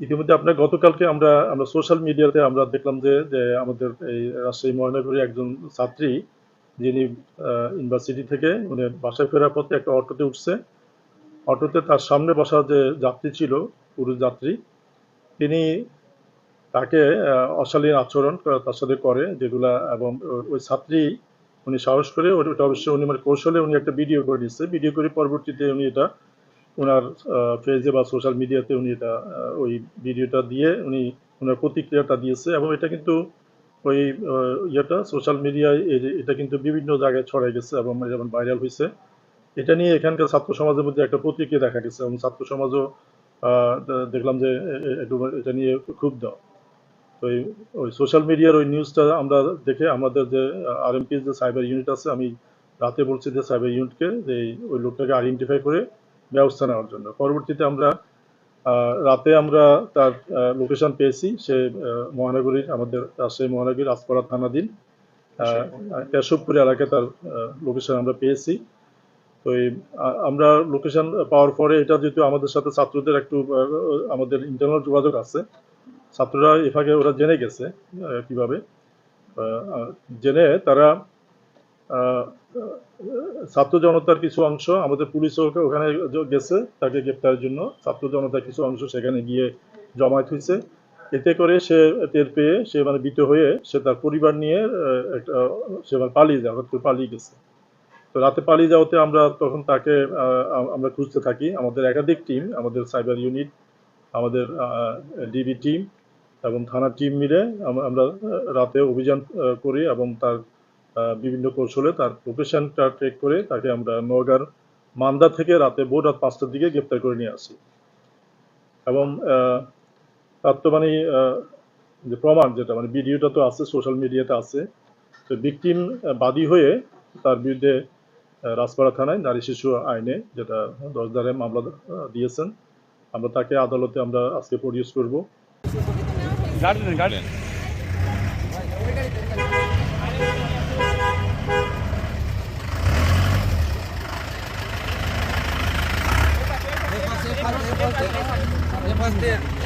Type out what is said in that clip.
ইতিমধ্যে আপনার গতকালকে আমরা আমরা সোশ্যাল মিডিয়াতে আমরা দেখলাম যে যে আমাদের এই রাজশাহী মহানগরীর একজন ছাত্রী যিনি ইউনিভার্সিটি থেকে উনি বাসায় ফেরার পথে একটা অটোতে উঠছে। অটোতে তার সামনে বসা যে যাত্রী ছিল, পুরুষ যাত্রী, তিনি তাকে অশালীন আচরণ তার সাথে করে যেগুলা এবং ওই ছাত্রী উনি সাহস করে, ওটা অবশ্যই উনি মানে কৌশলে উনি একটা ভিডিও করে দিচ্ছে ভিডিও করে পরবর্তীতে উনি এটা ওনার পেজে বা সোশ্যাল মিডিয়াতে উনি এটা ওই ভিডিওটা দিয়ে উনি ওনার প্রতিক্রিয়াটা দিয়েছে এবং এটা কিন্তু ওই ইয়েটা সোশ্যাল মিডিয়ায় এটা কিন্তু বিভিন্ন জায়গায় ছড়াই গেছে এবং যেমন ভাইরাল হয়েছে এটা নিয়ে এখানকার ছাত্র সমাজের মধ্যে একটা প্রতিক্রিয়া দেখা গেছে এবং ছাত্র সমাজও দেখলাম যে একটু এটা নিয়ে ক্ষুব্ধ। এই, ওই সোশ্যাল মিডিয়ার ওই নিউজটা আমরা দেখে আমাদের যে আরএমপির যে সাইবার ইউনিট আছে, আমি রাতে বলছি যে সাইবার ইউনিটকে, যে ওই লোকটাকে আইডেন্টিফাই করে ব্যবস্থা নেওয়ার জন্য। পরবর্তীতে আমরা রাতে আমরা তার লোকেশন পেয়েছি। সে মহানগরীর আমাদের রাজশাহী মহানগরীর রাজপাড়া থানাধীন। কেশবপুর এলাকায় তার লোকেশন আমরা পেয়েছি। তো এই আমরা লোকেশন পাওয়ার পরে এটা যেহেতু আমাদের সাথে ছাত্রদের একটু আমাদের ইন্টারনাল যোগাযোগ আছে। ছাত্ররা এভাবে ওরা জেনে গেছে কীভাবে। জেনে তারা ছাত্র জনতার কিছু অংশ, আমাদের পুলিশও ওখানে গেছে তাকে গ্রেপ্তারের জন্য। ছাত্র জনতার কিছু অংশ সেখানে গিয়ে জমায়েত হয়েছে। এতে করে সে টের পেয়ে সে মানে বিত হয়ে সে তার পরিবার নিয়ে একটা, সে মানে পালিয়ে যায়, হঠাৎ পালিয়ে গেছে। তো রাতে পালিয়ে যাওয়াতে আমরা তখন তাকে আমরা খুঁজতে থাকি। আমাদের একাধিক টিম, আমাদের সাইবার ইউনিট, আমাদের ডিবি টিম এবং থানার টিম মিলে আমরা রাতে অভিযান করি এবং তার বিভিন্ন কৌশলে তার লোকেশনটা ট্রেক করে তাকে আমরা নগার মান্দা থেকে রাতে ভোর রাত পাঁচটার দিকে গ্রেপ্তার করে নিয়ে আসি। এবং তার তো মানে যে প্রমাণ যেটা মানে ভিডিওটা তো আছে সোশ্যাল মিডিয়াতে আছে, তো ভিকটিম বাদী হয়ে তার বিরুদ্ধে রাজপাড়া থানায় নারী শিশু আইনে যেটা দশ ধারে মামলা দিয়েছেন, আমরা তাকে আদালতে আমরা আজকে প্রডিউস করব। Lepas, lepas, lepas, lepas,